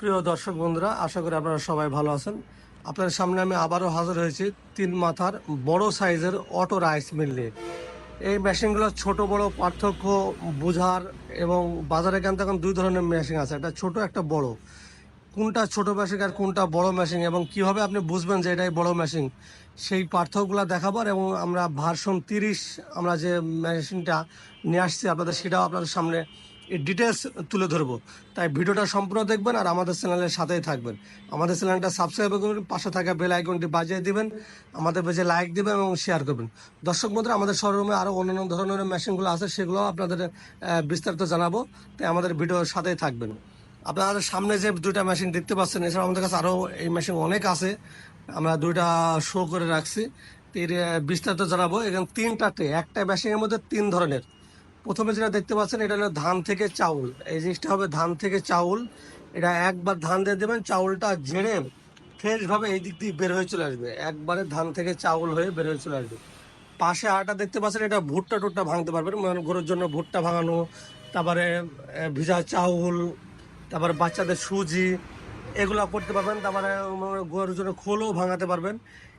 প্রিয় দর্শক বন্ধুরা, আশা করি আপনারা সবাই ভালো আছেন। আপনাদের সামনে আমি আবারও হাজির হয়েছি তিন মাথার বড় সাইজের অটো রাইস মিল নিয়ে। এই মেশিনগুলো ছোট বড় পার্থক্য বোঝার এবং বাজারে কেন এখন দুই ধরনের মেশিন আছে, একটা ছোট, একটা বড়। কোনটা ছোট মেশিন আর কোনটা বড় মেশিন এবং কীভাবে আপনি বুঝবেন যে এটাই বড় মেশিন, সেই পার্থক্যগুলো দেখাবার এবং আমরা ভার্সন তিরিশ আমরা যে মেশিনটা নিয়ে আসছি আপনাদের, সেটাও আপনাদের সামনে ডিটেলস তুলে ধরবো। তাই ভিডিওটা সম্পূর্ণ দেখবেন আর আমাদের চ্যানেলের সাথেই থাকবেন। আমাদের চ্যানেলটা সাবস্ক্রাইব করবেন, পাশে থাকা বেল আইকনটি বাজিয়ে দিবেন, আমাদের পেজে লাইক দিবেন এবং শেয়ার করবেন। দর্শক বন্ধুরা, আমাদের শোরুমে আরও অন্যান্য ধরনের মেশিনগুলো আছে সেগুলো আপনাদের বিস্তারিত জানাব। তাই আমাদের ভিডিওর সাথেই থাকবেন। আপনার সামনে যে দুইটা মেশিন দেখতে পাচ্ছেন এছাড়া আমাদের কাছে আরও এই মেশিন অনেক আছে। আমরা দুইটা শো করে রাখছি। বিস্তারিত জানাব। এখানে তিনটা ট্রে একটা মেশিনের মধ্যে তিন ধরনের। প্রথমে যেটা দেখতে পাচ্ছেন এটা হলো ধান থেকে চাউল। এই জিনিসটা হবে ধান থেকে চাউল। এটা একবার ধান দিয়ে দেবেন চাউলটা ঝেড়ে ফ্রেশভাবে এই দিক দিয়ে বের হয়ে চলে আসবে। একবারে ধান থেকে চাউল হয়ে বের হয়ে চলে আসবে। পাশে আটা দেখতে পাচ্ছেন এটা ভুট্টা টুট্টা ভাঙতে পারবেন। মানে গরুর জন্য ভুট্টা ভাঙানো তারপরে ভিজা চাউল তারপরে বাচ্চাদের সুজি এগুলো করতে পারবেন। তারপরে উম, গরুর জন্য খোলও ভাঙাতে পারবেন।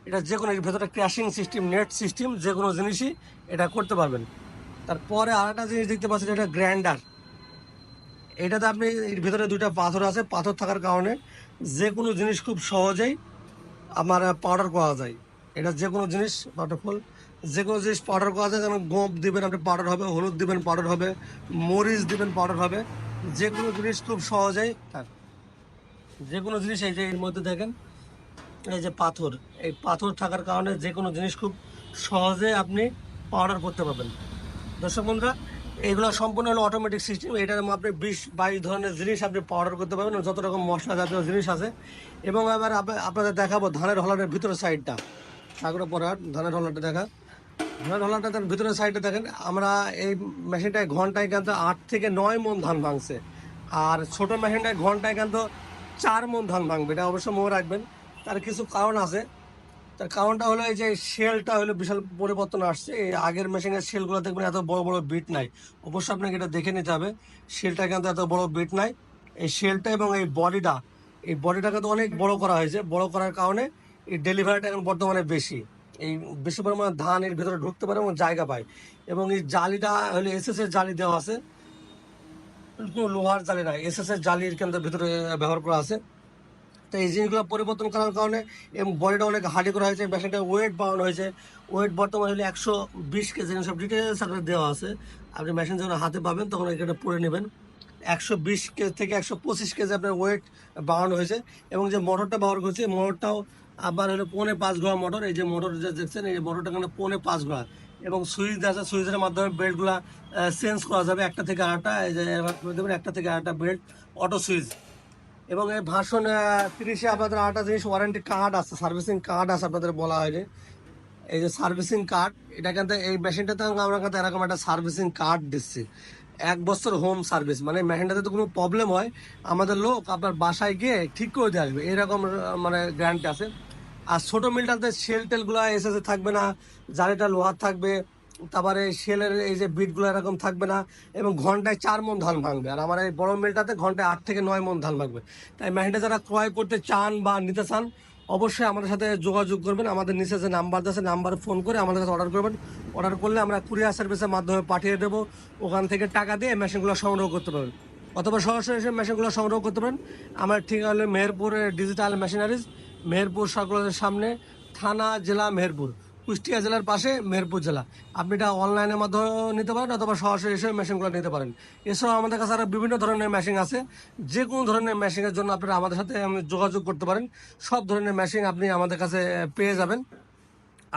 এটা যে কোনো এর ভেতরে ক্র্যাশিং সিস্টেম নেট সিস্টেম যে কোনো জিনিসই এটা করতে পারবেন। তারপরে আর একটা জিনিস দেখতে পাচ্ছেন এটা গ্র্যান্ডার এটাতে আপনি এর ভিতরে দুইটা পাথর আছে, পাথর থাকার কারণে যে কোনো জিনিস খুব সহজেই আমার পাউডার করা যায়। এটা যে কোনো জিনিস বাটারফল যে কোনো জিনিস পাউডার করা যায়, যেমন গোপ দিবেন আপনি পাউডার হবে, হলুদ দিবেন পাউডার হবে, মরিচ দিবেন পাউডার হবে যে কোনো জিনিস খুব সহজেই থাক যে কোনো জিনিস এই যে এর মধ্যে দেখেন, এই যে পাথর, এই পাথর থাকার কারণে যে কোনো জিনিস খুব সহজে আপনি পাউডার করতে পারবেন। দর্শক বন্ধুরা, এগুলো সম্পূর্ণ হলো অটোমেটিক সিস্টেম এটার আপনি বিশ, বাইশ ধরনের জিনিস আপনি পাউডার করতে পারবেন যত রকম মশলা জাতীয় জিনিস আছে। এবং আপ- আপনাদের দেখাবো ধানের হলারের ভিতরের সাইডটা সাগর পরার ধানের হলারটা দেখা। ধানের হলারটা তার ভিতরের সাইডটা দেখেন, আমরা এই মেশিনটায় ঘন্টায় কিন্তু আট থেকে নয় মন ধান ভাঙছে। আর ছোট মেশিনটায় ঘন্টায় কিন্তু চার মন ধান ভাঙবে, এটা অবশ্য মনে রাখবেন। তার কিছু কারণ আছে। তার কারণটা হলো এই যে শেলটা হলো বিশাল পরিবর্তন আসছে। এই আগের মেশিনের শেলগুলো দেখবেন এত বড় বড় বিট নাই। অবশ্যই আপনাকে এটা দেখে নিতে হবে। শেলটা কিন্তু এত বড় বিট নাই। এই শেলটা এবং এই বডিটা এই বডিটাকে তো অনেক বড় করা হয়েছে। বড় করার কারণে এই ডেলিভারিটা এখন বর্তমানে বেশি। এই বেশি পরিমাণে ধান এর ভিতরে ঢুকতে পারে এবং জায়গা পায়। এবং এই জালিটা হলো এসএস এর জালি দেওয়া আছে। লোহার জালি না এসএস এর জালির কিন্তু ভিতরে ব্যবহার করা আছে। তো এই জিনিসগুলো পরিবর্তন করার কারণে এবং বডিটা অনেক হার্ডি করা হয়েছে মেশিনটা ওয়েট বাড়ানো হয়েছে ওয়েট বর্তমানে হলে একশো বিশ কেজি সব ডিটেলস আপনার দেওয়া আছে আপনি মেশিন যখন হাতে পাবেন তখন এখানে পরে নেবেন একশো বিশ কেজি থেকে একশো পঁচিশ কেজি আপনার ওয়েট বাড়ানো হয়েছে এবং যে মোটরটা ব্যবহার করছে মোটরটাও আবার হলো পৌনে পাঁচ ঘোড়া মোটর এই যে মোটর যে দেখছেন এই যে মোটরটা কিন্তু পৌনে পাঁচ ঘোড়া এবং সুইচ আছে সুইচের মাধ্যমে বেল্টগুলো চেঞ্জ করা যাবে একটা থেকে আরেকটা এই যে একটা থেকে আরেকটা বেল্ট অটো সুইচ এবং এই ভাষণ তিরিশে আপনাদের আরেকটা জিনিস ওয়ারেন্টি কার্ড আছে সার্ভিসিং কার্ড আছে আপনাদের বলা হয়নি। এই যে সার্ভিসিং কার্ড এটা কিন্তু এই মেশিনটাতে আমরা কিন্তু এরকম একটা সার্ভিসিং কার্ড দিচ্ছি। এক বছর হোম সার্ভিস মানে মেশিনটাতে তো কোনো প্রবলেম হয়, আমাদের লোক আপনার বাসায় গিয়ে ঠিক করে দিয়ে আসবে। এরকম মানে গ্যারান্টি আছে। আর ছোটো মিলটাতে শেল টেলগুলো এসেছে থাকবে না, জালিটা লোহার থাকবে তারপরে শেলের এই যে বিটগুলো এরকম থাকবে না, এবং ঘন্টায় চার মন ধান ভাঙবে। আর আমার এই বড় মিলটাতে ঘন্টায় আট থেকে নয় মন ধান ভাঙবে। তাই মেশিনটা যারা ক্রয় করতে চান বা নিতে চান, অবশ্যই আমাদের সাথে যোগাযোগ করবেন। আমাদের নিচে যে নাম্বার আছে, নাম্বারে ফোন করে আমাদের কাছে অর্ডার করবেন। অর্ডার করলে আমরা কুরিয়ার সার্ভিসের মাধ্যমে পাঠিয়ে দেবো। ওখান থেকে টাকা দিয়ে মেশিনগুলো সংগ্রহ করতে পারবেন। অথবা সরাসরি এসে মেশিনগুলো সংগ্রহ করতে পারেন। আমার ঠিক হলো মেহেরপুরের ডিজিটাল মেশিনারিজ, মেহেরপুর সার্কুলারের সামনে, থানা, জেলা মেহেরপুর। কুষ্টিয়া জেলার পাশে মেহেরপুর জেলা। আপনি এটা অনলাইনের মাধ্যমে নিতে পারেন অথবা সরাসরি এসে মেশিনগুলো নিতে পারেন। এছাড়াও আমাদের কাছে আরও বিভিন্ন ধরনের মেশিন আছে। যে কোনো ধরনের মেশিনের জন্য আপনারা আমাদের সাথে যোগাযোগ করতে পারেন। সব ধরনের মেশিন আপনি আমাদের কাছে পেয়ে যাবেন।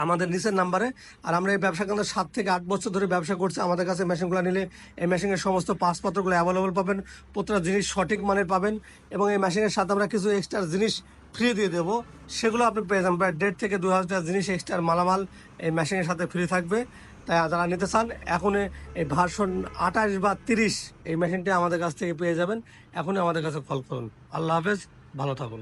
আমাদের নিচের নাম্বারে। আর আমরা এই ব্যবসা কিন্তু সাত থেকে আট বছর ধরে ব্যবসা করছি। আমাদের কাছে মেশিনগুলো নিলে এই মেশিনের সমস্ত পাসপত্রগুলো অ্যাভেলেবল পাবেন প্রত্যেকটা জিনিস সঠিক মানের পাবেন এবং এই মেশিনের সাথে আমরা কিছু এক্সট্রা জিনিস ফ্রি দিয়ে দেবো। সেগুলো আপনি পেয়ে যাবেন। প্রায় দেড় থেকে দু হাজার জিনিস এক্সট্রা মালামাল এই মেশিনের সাথে ফ্রি থাকবে। তাই যারা নিতে চান এখন এই ভার্সন আঠাশ বা তিরিশ এই মেশিনটি আমাদের কাছ থেকে পেয়ে যাবেন। এখনই আমাদের কাছে কল করুন। আল্লাহ হাফেজ। ভালো থাকুন।